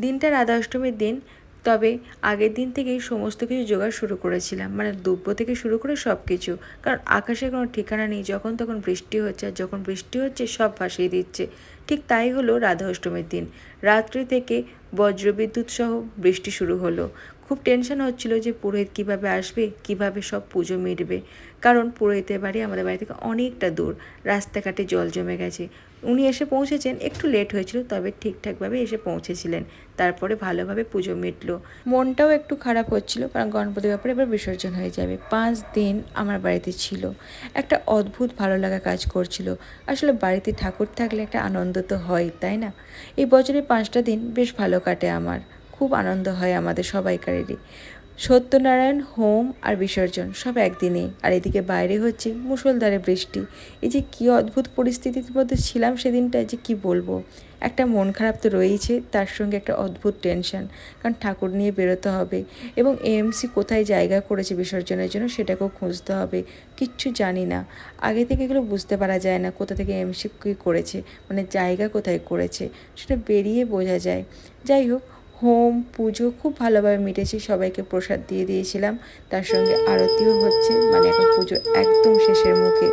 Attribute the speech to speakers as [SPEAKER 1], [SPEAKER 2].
[SPEAKER 1] দিনটা রাধা অষ্টমীর দিন, তবে আগের দিন থেকেই সমস্ত কিছু জোগাড় শুরু করেছিলাম। মানে দুব্য থেকে শুরু করে সব কিছু কারণ আকাশে কোনো ঠিকানা নেই, যখন তখন বৃষ্টি হচ্ছে, আর যখন বৃষ্টি হচ্ছে, সব ভাসিয়ে দিচ্ছে। ঠিক তাই হলো রাধা অষ্টমীর দিন। রাত্রি থেকে বজ্রবিদ্যুৎ সহ বৃষ্টি শুরু হলো। খুব টেনশন হচ্ছিল যে পুরোহিত কীভাবে আসবে, কীভাবে সব পুজো মিটবে। কারণ পুরোহিতের বাড়ি আমাদের বাড়ি থেকে অনেকটা দূর, রাস্তাঘাটে জল জমে গেছে। উনি এসে পৌঁছেছেন, একটু লেট হয়েছিল, তবে ঠিকঠাকভাবে এসে পৌঁছেছিলেন। তারপরে ভালোভাবে পুজো মিটলো। মনটাও একটু খারাপ হচ্ছিল, কারণ গণপতি ব্যাপারে এবার বিসর্জন হয়ে যাবে। পাঁচ দিন আমার বাড়িতে ছিল। একটা অদ্ভুত ভালো লাগা কাজ করছিল। আসলে বাড়িতে ঠাকুর থাকলে একটা আনন্দ তো হয় তাই না? এই বছরের পাঁচটা দিন বেশ ভালো কাটে আমার। খুব আনন্দ হয় আমাদের সবাইকারেরই। সত্যনারায়ণ, হোম আর বিসর্জন সব একদিনেই আর এদিকে বাইরে হচ্ছে মুষলধারে বৃষ্টি। এই যে কী অদ্ভুত পরিস্থিতির মধ্যে ছিলাম সেদিনটা যে কি বলব? একটা মন খারাপ তো রয়েইছে, তার সঙ্গে একটা অদ্ভুত টেনশন। কারণ ঠাকুর নিয়ে বেরোতে হবে এবং এএমসি কোথায় জায়গা করেছে বিসর্জনের জন্য সেটাকেও খুঁজতে হবে। কিচ্ছু জানি না। আগে থেকে এগুলো বুঝতে পারা যায় না কোথা থেকে এমসি কী করেছে মানে জায়গা কোথায় করেছে, সেটা বেরিয়ে বোঝা যায়। যাই হোক হোম, পুজো খুব ভালোভাবে মিটেছি, সবাইকে প্রসাদ দিয়ে দিয়েছিলাম। তার সঙ্গে আরতিও হচ্ছে মানে এখন পুজো একদম শেষের মুখে।